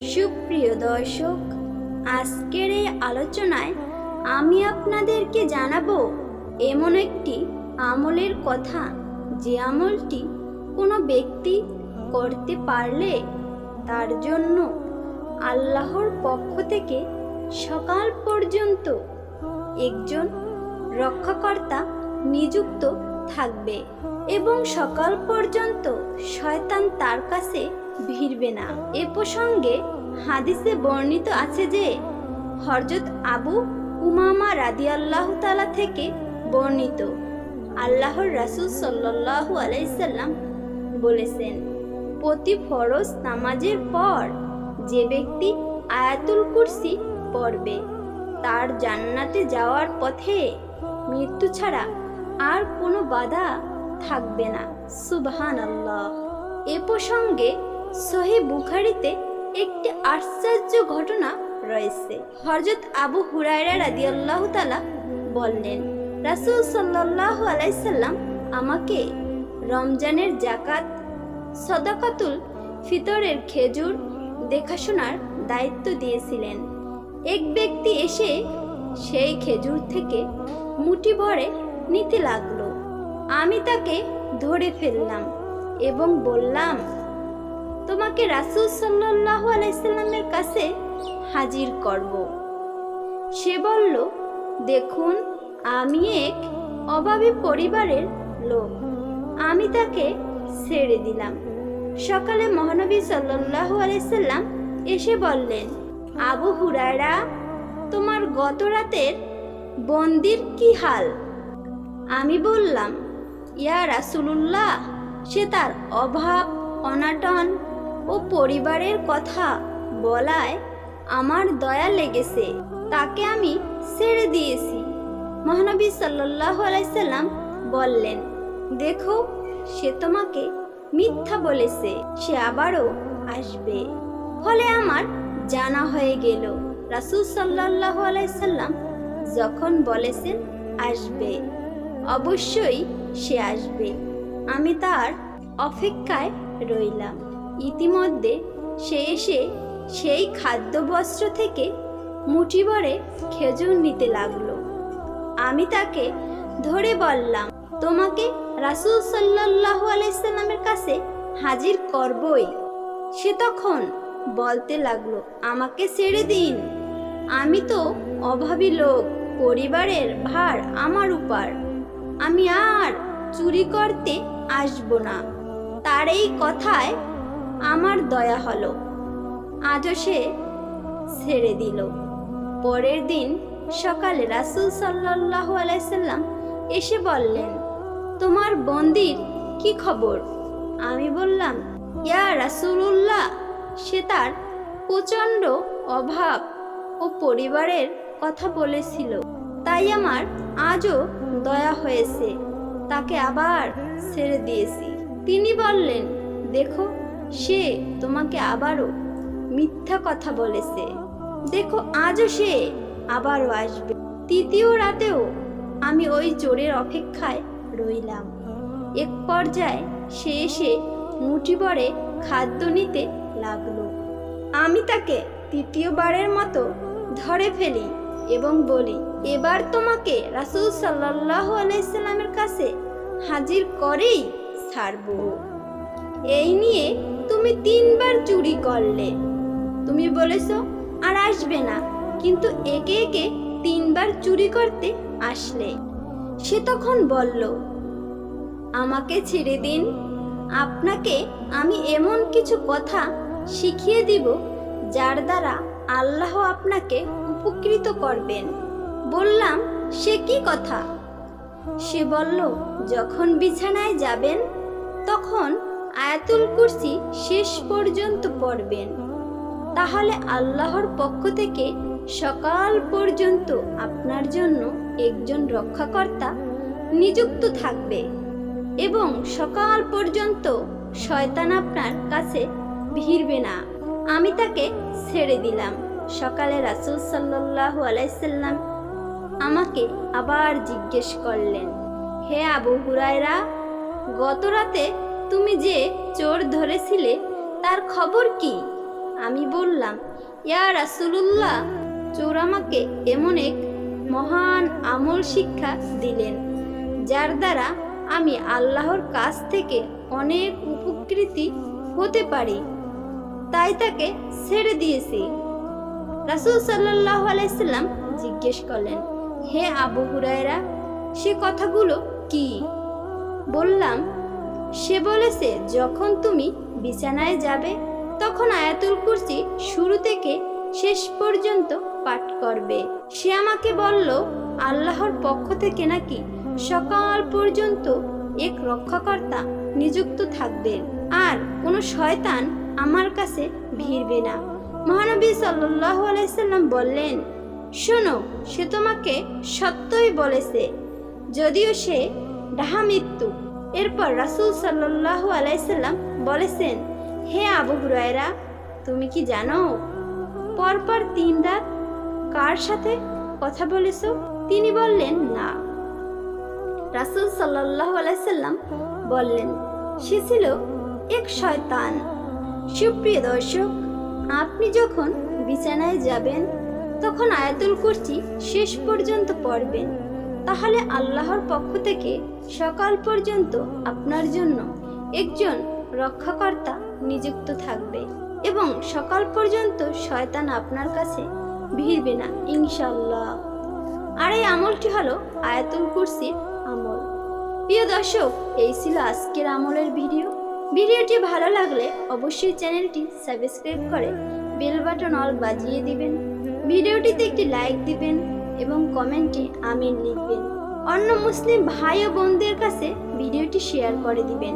সুপ্রিয় দর্শক, আজকের এই আলোচনায় আমি আপনাদেরকে জানাব এমন একটি আমলের কথা যে আমলটি কোনো ব্যক্তি করতে পারলে তার জন্য আল্লাহর পক্ষ থেকে সকাল পর্যন্ত একজন রক্ষাকর্তা নিযুক্ত থাকবে এবং সকাল পর্যন্ত শয়তান তার কাছে ভিড়বে না। এ প্রসঙ্গে হাদিসে বর্ণিত আছে যে হরজত আবু উমামা রাদিয়াল্লাহু তালা থেকে বর্ণিত, আল্লাহর রাসূল সাল্লাল্লাহু আলাইসাল্লাম বলেছেন, প্রতি ফরজ নামাজের পর যে ব্যক্তি আয়াতুল কুরসি পড়বে, তার জান্নাতে যাওয়ার পথে মৃত্যু ছাড়া আর কোনো বাধা থাকবে না। সুবহান আল্লাহ এ প্রসঙ্গে সহি বুখারিতে একটি আশ্চর্য ঘটনা রয়েছে। হরজত আবু হুরায়রা রাদিয়াল্লাহু তাআলা বললেন, রাসূল সাল্লাল্লাহু আলাইসাল্লাম আমাকে রমজানের জাকাত সদাকাতুল ফিতরের খেজুর দেখাশোনার দায়িত্ব দিয়েছিলেন। এক ব্যক্তি এসে সেই খেজুর থেকে মুঠি ভরে নিতে লাগল। আমি তাকে ধরে ফেললাম এবং বললাম তোমাকে রাসূল সাল্লাল্লাহু আলাইসাল্লামের কাছে হাজির করব। সে বলল, দেখুন, আমি এক অভাবী পরিবারের লোক। আমি তাকে ছেড়ে দিলাম। সকালে মহানবী সাল্লাল্লাহু আলাইসাল্লাম এসে বললেন, আবু হুরায়রা, তোমার গত রাতের বন্দির কি হাল? আমি বললাম, ইয়া রাসুলুল্লাহ, সে তার অভাব, অনাটন ও পরিবারের কথা বলায় আমার দয়া লেগেছে। তাকে আমি ছেড়ে দিয়েছি। মহানবী সাল্লাল্লাহু আলাইসাল্লাম বললেন, দেখো, সে তোমাকে মিথ্যা বলেছে, সে আবারও আসবে। ফলে আমার জানা হয়ে গেল, রাসূল সাল্লাল্লাহু আলাইসাল্লাম যখন বলেছেন, আসবে। অবশ্যই সে আসবে। আমি তার অপেক্ষায় রইলাম। ইতিমধ্যে সে এসে সেই খাদ্যবস্ত্র থেকে মুঠি ভরে খেজুর নিতে লাগল। আমি তাকে ধরে বললাম, তোমাকে রাসূল সাল্লাল্লাহু আলাইসাল্লামের কাছে হাজির করবই। সে তখন বলতে লাগল, আমাকে ছেড়ে দিন। আমি তো অভাবী লোক, পরিবারের ভার আমার উপর। আমি আর চুরি করতে আসব না। তার এই কথায় আমার দয়া হলো। আজও সে ছেড়ে দিল। পরের দিন সকালে রাসূল সাল্লাল্লাহু আলাইসাল্লাম এসে বললেন, তোমার বন্দির কি খবর? আমি বললাম, ইয়া রাসূলুল্লাহ, সে তার প্রচণ্ড অভাব ও পরিবারের কথা বলেছিল। তাই আমার আজও দয়া হয়েছে। তাকে আবার ছেড়ে দিয়েছি। তিনি বললেন, দেখো সে তোমাকে আবারও মিথ্যা কথা বলেছে। দেখো, আজও সে আবারও আসবে। তৃতীয় রাতেও আমি ওই চোরের অপেক্ষায় রইলাম। এক পর্যায়ে সে এসে মুঠি ভরে খাদ্য নিতে লাগল। আমি তাকে তৃতীয়বারের মতো ধরে ফেলি এবং বলি, এবার তোমাকে রাসূল সাল্লাল্লাহু আলাইসাল্লামের কাছে হাজির করেই ছাড়ব। এই নিয়ে তুমি তিনবার চুরি করলে। তুমি বলেছ, আর আসবে না। কিন্তু একে একে তিনবার চুরি করতে আসলে। সে তখন বলল, আমাকে ছেড়ে দিন। আপনাকে আমি এমন কিছু কথা শিখিয়ে দিব, যার দ্বারা আল্লাহ আপনাকে উপকৃত করবেন। বললাম, সে কি কথা? সে বলল, যখন বিছানায় যাবেন, তখন আয়াতুল কুরসি শেষ পর্যন্ত পড়বেন। তাহলে আল্লাহর পক্ষ থেকে সকাল পর্যন্ত আপনার জন্য একজন রক্ষাকর্তা নিযুক্ত থাকবে এবং সকাল পর্যন্ত শয়তান আপনার কাছে ভিড়বে না। আমি তাকে ছেড়ে দিলাম। সকালে রাসূল সাল্লাল্লাহু আলাইসাল্লাম আমাকে আবার জিজ্ঞেস করলেন, হে আবু হুরায়রা, গত রাতে তুমি যে চোর ধরেছিলে, তার খবর কি? আমি বললাম, ইয়া রাসূলুল্লাহ, চোর আমাকে এমন এক মহান আমল শিক্ষা দিলেন, যার দ্বারা আমি আল্লাহর কাছ থেকে অনেক উপকৃতি হতে পারি। তাই তাকে ছেড়ে দিয়েছি। রাসূল সাল্লাল্লাহু আলাইহি সাল্লাম জিজ্ঞেস করলেন, হে আবু হুরায়রা, সে কথাগুলো কি? বললাম সে বলেছে, যখন তুমি বিছানায় যাবে, তখন আয়াতুল কুরসি শুরু থেকে শেষ পর্যন্ত পাঠ করবে। সে আমাকে বলল, আল্লাহর পক্ষ থেকে নাকি সকাল পর্যন্ত এক রক্ষাকর্তা নিযুক্ত থাকবে, আর কোনো শয়তান আমার কাছে ভিড়বে না। মহানবী সাল্লাল্লাহু আলাইহি সাল্লাম বললেন, শোনো, সে তোমাকে সত্যই বলেছে, যদিও সে ডাহা মৃত্যু এরপর রাসূল সাল্লাল্লাহু আলাইসাল্লাম বলেছেন, হে আবু হুরায়রা, তুমি কি জানো? পরপর তিন রাত কার সাথে কথা বলেছ? তিনি বললেন, না। রাসূল সাল্লাল্লাহু আলাইসাল্লাম বললেন, সে ছিল এক শয়তান। সুপ্রিয় দর্শক, আপনি যখন বিছানায় যাবেন, তখন আয়াতুল কুরসি শেষ পর্যন্ত পড়বেন। তাহলে আল্লাহর পক্ষ থেকে সকাল পর্যন্ত আপনার জন্য একজন রক্ষাকর্তা নিযুক্ত থাকবে এবং সকাল পর্যন্ত শয়তান আপনার কাছে ভিড়বে না ইনশাল্লাহ আর এই আমলটি হলো আয়াতুল কুরসির আমল। প্রিয় দর্শক, এই ছিল আজকের আমলের ভিডিও। ভিডিওটি ভালো লাগলে অবশ্যই চ্যানেলটি সাবস্ক্রাইব করে বেল বাটন অল বাজিয়ে দিবেন। ভিডিওটিতে একটি লাইক দিবেন এবং কমেন্টে আমিন লিখবেন। অন্য মুসলিম ভাই ও বোনদের কাছে ভিডিওটি শেয়ার করে দিবেন।